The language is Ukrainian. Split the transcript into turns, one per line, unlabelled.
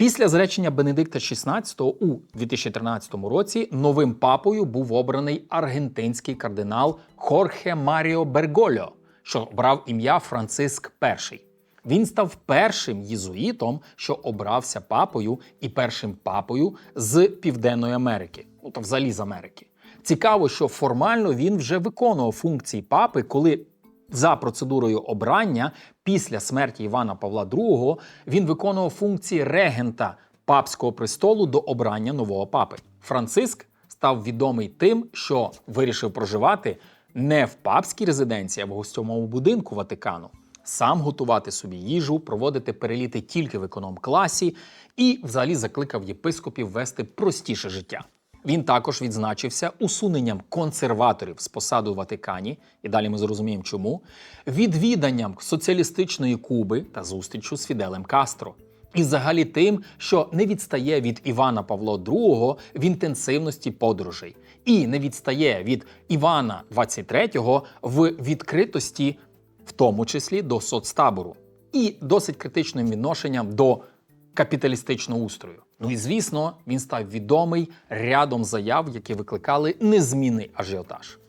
Після зречення Бенедикта XVI у 2013 році новим папою був обраний аргентинський кардинал Хорхе Маріо Бергольо, що брав ім'я Франциск І. Він став першим єзуїтом, що обрався папою, і першим папою з Південної Америки, ну та взагалі з Америки. Цікаво, що формально він вже виконував функції папи, коли за процедурою обрання після смерті Івана Павла II він виконував функції регента папського престолу до обрання нового папи. Франциск став відомий тим, що вирішив проживати не в папській резиденції, а в гостьовому будинку Ватикану. Сам готувати собі їжу, проводити переліти тільки в економ-класі і взагалі закликав єпископів вести простіше життя. Він також відзначився усуненням консерваторів з посади у Ватикані, і далі ми зрозуміємо чому, відвіданням соціалістичної Куби та зустрічю з Фіделем Кастро. І взагалі тим, що не відстає від Івана Павла II в інтенсивності подорожей, і не відстає від Івана XXIII в відкритості, в тому числі до соцтабору, і досить критичним відношенням до капіталістичного устрою. Ну і звісно, він став відомий рядом заяв, які викликали незмінний ажіотаж.